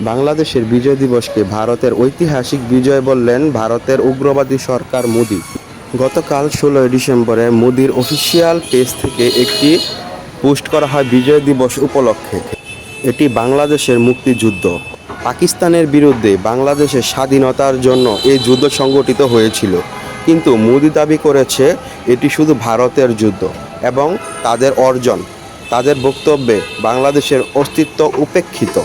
বাংলাদেশের বিজয় দিবসকে ভারতের ঐতিহাসিক বিজয় বললেন ভারতের উগ্রবাদী সরকার মোদি। গতকাল ষোলোই ডিসেম্বরে মোদির অফিসিয়াল পেজ থেকে একটি পোস্ট করা হয় বিজয় দিবস উপলক্ষে। এটি বাংলাদেশের মুক্তিযুদ্ধ। পাকিস্তানের বিরুদ্ধে বাংলাদেশের স্বাধীনতার জন্য এই যুদ্ধ সংগঠিত হয়েছিল। কিন্তু মোদি দাবি করেছে, এটি শুধু ভারতের যুদ্ধ এবং তাদের অর্জন, তাদের বক্তব্যে বাংলাদেশের অস্তিত্ব উপেক্ষিত।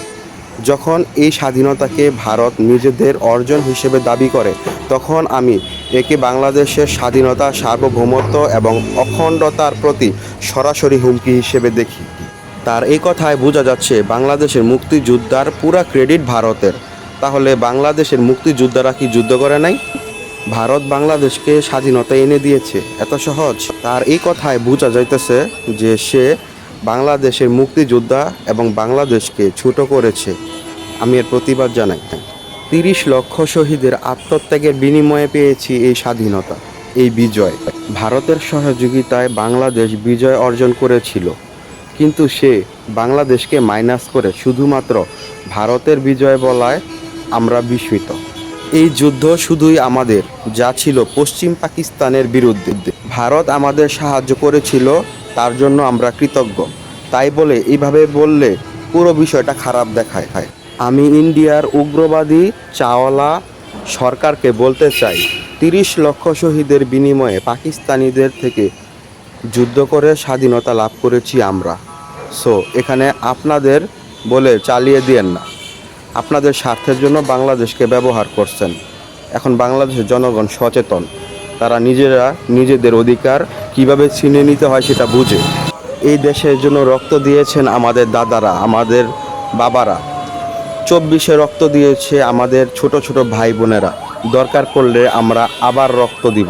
যখন এই স্বাধীনতাকে ভারত নিজেদের অর্জন হিসেবে দাবি করে, তখন আমি একে বাংলাদেশের স্বাধীনতা, সার্বভৌমত্ব এবং অখণ্ডতার প্রতি সরাসরি হুমকি হিসেবে দেখি। তার এই কথায় বোঝা যাচ্ছে বাংলাদেশের মুক্তিযোদ্ধার পুরা ক্রেডিট ভারতের। তাহলে বাংলাদেশের মুক্তিযোদ্ধারা কি যুদ্ধ করে নাই? ভারত বাংলাদেশকে স্বাধীনতা এনে দিয়েছে, এত সহজ? তার এই কথায় বোঝা যাইতেছে যে সে বাংলাদেশের মুক্তিযোদ্ধা এবং বাংলাদেশকে ছোট করেছে। আমি এর প্রতিবাদ জানাই। তিরিশ লক্ষ শহীদের আত্মত্যাগের বিনিময়ে পেয়েছি এই স্বাধীনতা, এই বিজয়। ভারতের সহযোগিতায় বাংলাদেশ বিজয় অর্জন করেছিল। কিন্তু সে বাংলাদেশকে মাইনাস করে শুধুমাত্র ভারতের বিজয় বলায় আমরা বিস্মিত। এই যুদ্ধ শুধুই আমাদের, যা ছিল পশ্চিম পাকিস্তানের বিরুদ্ধে। ভারত আমাদের সাহায্য করেছিল তার জন্য আমরা কৃতজ্ঞ। তাই বলে এইভাবে বললে পুরো বিষয়টা খারাপ দেখায়। হয় আমি ইন্ডিয়ার উগ্রবাদী চাওয়ালা সরকারকে বলতে চাই, তিরিশ লক্ষ শহীদের বিনিময়ে পাকিস্তানিদের থেকে যুদ্ধ করে স্বাধীনতা লাভ করেছি আমরা। সো এখানে আপনাদের বলে চালিয়ে দিয়েন না। আপনাদের স্বার্থের জন্য বাংলাদেশকে ব্যবহার করছেন। এখন বাংলাদেশের জনগণ সচেতন। তারা নিজেরা নিজেদের অধিকার কীভাবে ছিনে নিতে হয় সেটা বুঝে। এই দেশের জন্য রক্ত দিয়েছেন আমাদের দাদারা, আমাদের বাবারা। চব্বিশে রক্ত দিয়েছে আমাদের ছোট ছোট ভাই বোনেরা। দরকার পড়লে আমরা আবার রক্ত দিব।